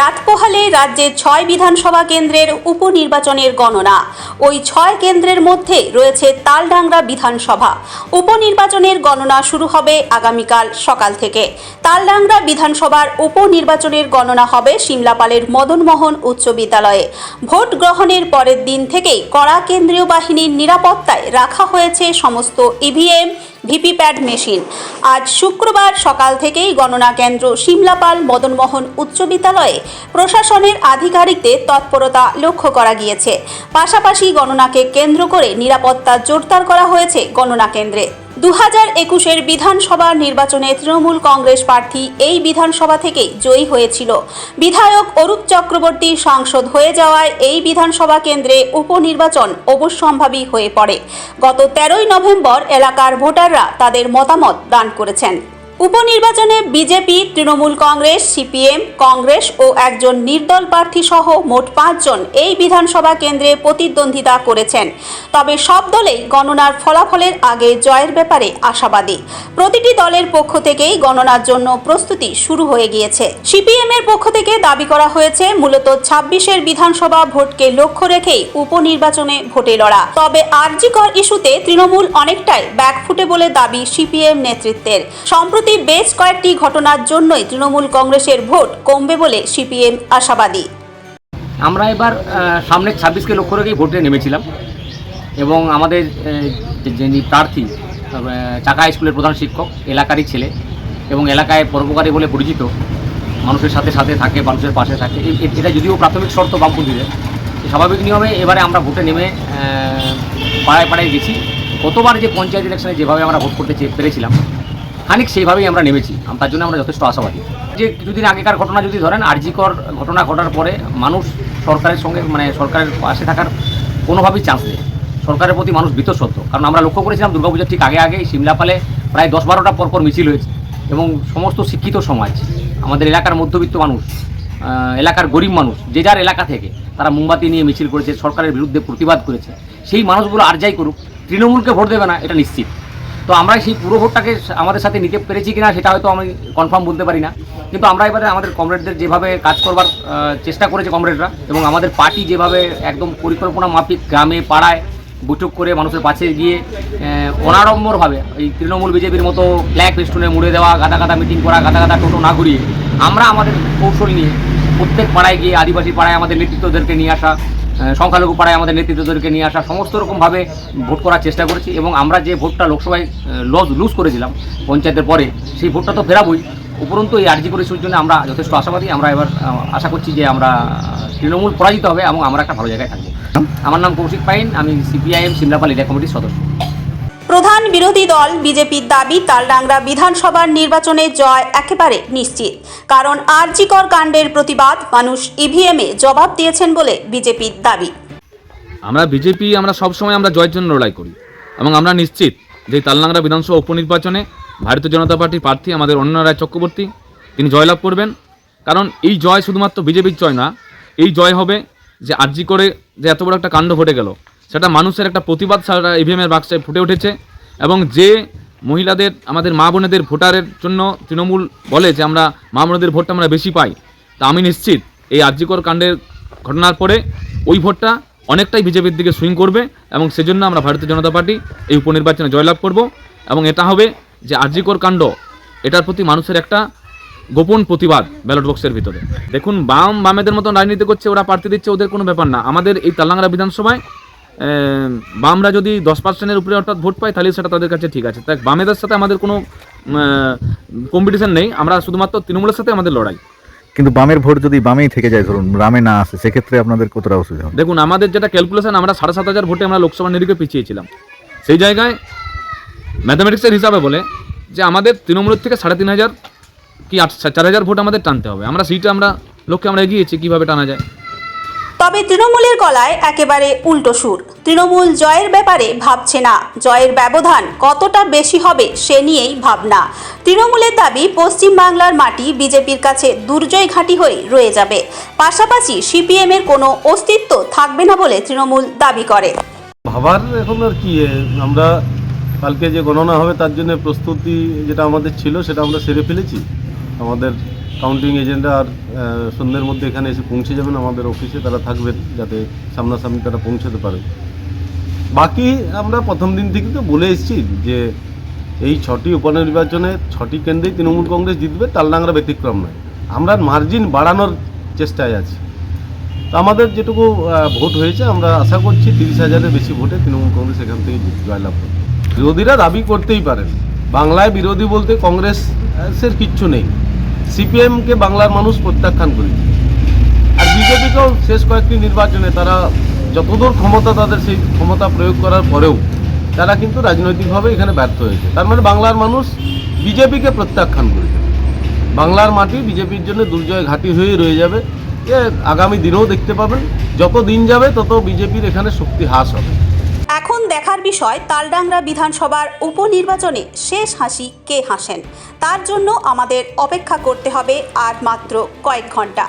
রাত রাজ্যের ছয় বিধানসভা কেন্দ্রের উপনির্বাচনের গণনা। ওই ছয় কেন্দ্রের মধ্যে রয়েছে তালডাংরা বিধানসভা। উপনির্বাচনের গণনা শুরু হবে আগামীকাল সকাল থেকে। তালডাংরা বিধানসভার উপনির্বাচনের গণনা হবে সিমলাপালের মদনমোহন উচ্চ বিদ্যালয়ে। ভোট গ্রহণের পরের দিন থেকেই কড়া কেন্দ্রীয় বাহিনীর নিরাপত্তায় রাখা হয়েছে সমস্ত ইভিএম ভিপিপ্যাট মেশিন। আজ শুক্রবার সকাল থেকেই গণনা কেন্দ্র সিমলাপাল মদনমোহন উচ্চ বিদ্যালয়ে প্রশাসনের আধিকারিকদের তৎপরতা লক্ষ্য করা গিয়েছে। পাশাপাশি গণনাকে কেন্দ্র করে নিরাপত্তা জোরদার করা হয়েছে গণনা কেন্দ্রে। দু হাজার একুশের বিধানসভা নির্বাচনে তৃণমূল কংগ্রেস প্রার্থী এই বিধানসভা থেকেই জয়ী হয়েছিল। বিধায়ক অরূপ চক্রবর্তী সাংসদ হয়ে যাওয়ায় এই বিধানসভা কেন্দ্রে উপনির্বাচন অবশ্যম্ভাবী হয়ে পড়ে। গত তেরোই নভেম্বর এলাকার ভোটাররা তাদের মতামত দান করেছেন। উপনির্বাচনে BJP, Trinamool Congress, CPM, Congress ও একজন নির্দল প্রার্থী সহ মোট পাঁচজন এই বিধানসভা কেন্দ্রে প্রতিদ্বন্দ্বিতা করেছেন। তবে সব দলেই গণনার ফলাফলের আগে জয়ের ব্যাপারে আশাবাদী। প্রতিটি দলের পক্ষ থেকেই গণনার জন্য প্রস্তুতি শুরু হয়ে গিয়েছে। সিপিএম এর পক্ষ থেকে দাবি করা হয়েছে, মূলত ছাব্বিশের বিধানসভা ভোটকে লক্ষ্য রেখেই উপনির্বাচনে ভোটে লড়া। তবে আরজিকর ইস্যুতে তৃণমূল অনেকটাই ব্যাকফুটে বলে দাবি সিপিএম নেতৃত্বের। সম্প্রতি বেশ কয়েকটি ঘটনার জন্যই তৃণমূল কংগ্রেসের ভোট কমবে বলে সিপিএম আশাবাদী। আমরা এবার সামনের ছাব্বিশকে লক্ষ্য রেখেই ভোটে নেমেছিলাম এবং আমাদের যিনি প্রার্থী চাকা স্কুলের প্রধান শিক্ষক, এলাকারই ছেলে এবং এলাকায় পরোপকারী বলে পরিচিত, মানুষের সাথে সাথে থাকে, মানুষের পাশে থাকে এটা যদিও প্রাথমিক শর্ত বামপন্থীদের, স্বাভাবিক নিয়মে এবারে আমরা ভোটে নেমে পাড়ায় পাড়ায় গেছি। গতবার যে পঞ্চায়েত ইলেকশনে যেভাবে আমরা ভোট করতে পেরেছিলাম খানিক সেইভাবেই আমরা নেমেছি। তার জন্য আমরা যথেষ্ট আশাবাদী। যে কিছুদিন আগেকার ঘটনা যদি ধরেন, আরজিকর ঘটনা ঘটার পরে মানুষ সরকারের সঙ্গে মানে সরকারের পাশে থাকার কোনোভাবেই চান্স নেই। সরকারের প্রতি মানুষ বিতঃসত্ত্ব। কারণ আমরা লক্ষ্য করেছিলাম, দুর্গাপূজার ঠিক আগে আগে সিমলাপালে প্রায় দশ বারোটা পরপর মিছিল হয়েছে এবং সমস্ত শিক্ষিত সমাজ, আমাদের এলাকার মধ্যবিত্ত মানুষ এলাকার গরিব মানুষ, যে যার এলাকা থেকে তারা মোমবাতি নিয়ে মিছিল করেছে, সরকারের বিরুদ্ধে প্রতিবাদ করেছে, সেই মানুষগুলো আর যাই করুক, তৃণমূলকে ভোট দেবে না, এটা নিশ্চিত। তো আমরা সেই পুরো ভোটটাকে আমাদের সাথে নিতে পেরেছি কিনা সেটা হয়তো আমি কনফার্ম বলতে পারি না। কিন্তু আমরা এবারে আমাদের কমরেডদের যেভাবে কাজ করবার চেষ্টা করেছে কমরেডরা এবং আমাদের পার্টি যেভাবে একদম পরিকল্পনা মাফিক গ্রামে, পাড়ায় বৈঠক করে মানুষের পাশে গিয়ে অনাড়ম্বরভাবে এই তৃণমূল বিজেপির মতো ফ্ল্যাগ ফেস্টুনে মুড়ে দেওয়া, গাদা গাদা মিটিং করা, গাদা গাদা টোটো না ঘুরিয়ে আমরা আমাদের কৌশল নিয়ে প্রত্যেক পাড়ায় গিয়ে, আদিবাসী পাড়ায় আমাদের নেতৃত্বদেরকে নিয়ে আসা সংখ্যালঘু পাড়ায় আমাদের নেতৃত্বদেরকে নিয়ে আসা সমস্ত রকমভাবে ভোট করার চেষ্টা করেছি এবং আমরা যে ভোটটা লোকসভায় লজ, লুজ করেছিলাম পঞ্চায়েতের পরে, সেই ভোটটা তো ফেরাবই। উপরন্তু এই আর্জি পরিষের জন্য আমরা যথেষ্ট আশাবাদী। আমরা এবার আশা করছি যে আমরা তৃণমূল পরাজিত হবে এবং আমরা একটা ভালো জায়গায় থাকব। আমার নাম কৌশিক পাইন, আমি সিপিআইএম সিমলাপাল এরিয়া কমিটির সদস্য। প্রধান বিরোধী দল বিজেপির দাবি, তালডাংরা বিধানসভার নির্বাচনে জয় একেবারে নিশ্চিত। কারণ আরজিকর কাণ্ডের প্রতিবাদ মানুষ ইভিএমে জবাব দিয়েছেন বলে বিজেপির দাবি। আমরা বিজেপি, আমরা সবসময় আমরা জয়ের জন্য লড়াই করি এবং আমরা নিশ্চিত যে তালনাংরা বিধানসভা উপনির্বাচনে ভারতীয় জনতা পার্টির প্রার্থী আমাদের অন্য রায় চক্রবর্তী, তিনি জয়লাভ করবেন। কারণ এই জয় শুধুমাত্র বিজেপির জয় না, এই জয় হবে যে আর্জি করে যে এত বড় একটা কাণ্ড ঘটে গেল সেটা মানুষের একটা প্রতিবাদ সারা ইভিএমের বাক্সে ফুটে উঠেছে। এবং যে মহিলাদের, আমাদের মা বোনেদের ভোটারের জন্য তৃণমূল বলে যে আমরা, মা বোনেদের ভোটটা আমরা বেশি পাই, তা আমি নিশ্চিত এই আর্জিকর কাণ্ডের ঘটনার পরে ওই ভোটটা অনেকটাই বিজেপির দিকে সুইং করবে এবং সেজন্য আমরা ভারতীয় জনতা পার্টি এই উপনির্বাচনে জয়লাভ করব। এবং এটা হবে যে আর্জিকর কাণ্ড, এটার প্রতি মানুষের একটা গোপন প্রতিবাদ ব্যালট বক্সের ভিতরে। দেখুন, বাম বামেদের মতন রাজনীতি করছে, ওরা প্রার্থী দিচ্ছে, ওদের কোনো ব্যাপার না। আমাদের এই তালাঙ্গারা বিধানসভায় বামরা যদি দশ পার্সেন্টের উপরে অর্থাৎ ভোট পায় তাহলে সেটা তাদের কাছে ঠিক আছে। তাই বামেদের সাথে আমাদের কোনো কম্পিটিশন নেই। আমরা শুধুমাত্র তৃণমূলের সাথে আমাদের লড়াই। কিন্তু বামের ভোট যদি বামেই থেকে যায় ধরুন রামে না আসে সেক্ষেত্রে আপনাদের কতটা অসুবিধা হবে? দেখুন আমাদের যেটা ক্যালকুলেশন আমরা সাড়ে সাত হাজার ভোটে আমরা লোকসভা নিরিখে পিছিয়েছিলাম। সেই জায়গায় ম্যাথামেটিক্সের হিসাবে বলে যে আমাদের তৃণমূলের থেকে সাড়ে তিন হাজার কি আট চার হাজার ভোট আমাদের টানতে হবে। আমরা সিটে আমরা লক্ষ্যে আমরা এগিয়েছি কীভাবে টানা যায়। তবে তৃণমূলের গলায় একেবারে উল্টো সুর। তৃণমূল জয়ের ব্যাপারে ভাবছে না। জয়ের ব্যবধান কতটা বেশি হবে সে নিয়েই ভাবনা। তৃণমূলের দাবি পশ্চিমবাংলার মাটি বিজেপির কাছে দুর্জয় ঘাঁটি হয়ে রয়ে যাবে। পাশাপাশি সিপিএমের কোনো অস্তিত্ব থাকবে না বলে তৃণমূল দাবি করে। ভাবার এখন আর কি আমরা কালকে যে গণনা হবে তার জন্য প্রস্তুতি যেটা আমাদের ছিল সেটা আমরা সেরে ফেলেছি। আমাদের কাউন্টিং এজেন্টরা আর সন্ধ্যের মধ্যে এখানে এসে পৌঁছে যাবেন আমাদের অফিসে তারা থাকবেন যাতে সামনাসামনি তারা পৌঁছাতে পারে। বাকি আমরা প্রথম দিন থেকে তো বলে এসেছি যে, এই ছটি উপনির্বাচনে ছটি কেন্দ্রেই তৃণমূল কংগ্রেস জিতবে তালডাংরা ব্যতিক্রম নয়। আমরা মার্জিন বাড়ানোর চেষ্টায় আছি। তো আমাদের যেটুকু ভোট হয়েছে, আমরা আশা করছি তিরিশ হাজারের বেশি ভোটে তৃণমূল কংগ্রেস এখান থেকে জয়লাভ করবে। বিরোধীরা দাবি করতেই পারেন বাংলায় বিরোধী বলতে কংগ্রেসের কিচ্ছু নেই। সিপিএমকে বাংলার মানুষ প্রত্যাখ্যান করেছে। আর বিজেপিকেও শেষ কয়েকটি নির্বাচনে তারা যতদূর ক্ষমতা তাদের সেই ক্ষমতা প্রয়োগ করার পরেও তারা কিন্তু রাজনৈতিকভাবে এখানে ব্যর্থ হয়েছে। তার মানে বাংলার মানুষ বিজেপিকে প্রত্যাখ্যান করেছে। বাংলার মাটি বিজেপির জন্য দুর্জয় ঘাঁটি হয়ে রয়ে যাবে। এ আগামী দিনেও দেখতে পাবেন। যত দিন যাবে, তত বিজেপির এখানে শক্তি হ্রাস হবে। এখন দেখার বিষয়, তালডাংরা বিধানসভার উপনির্বাচনে শেষ হাসি কে হাসেন? তার জন্য আমাদের অপেক্ষা করতে হবে আর মাত্র কয়েক ঘণ্টা।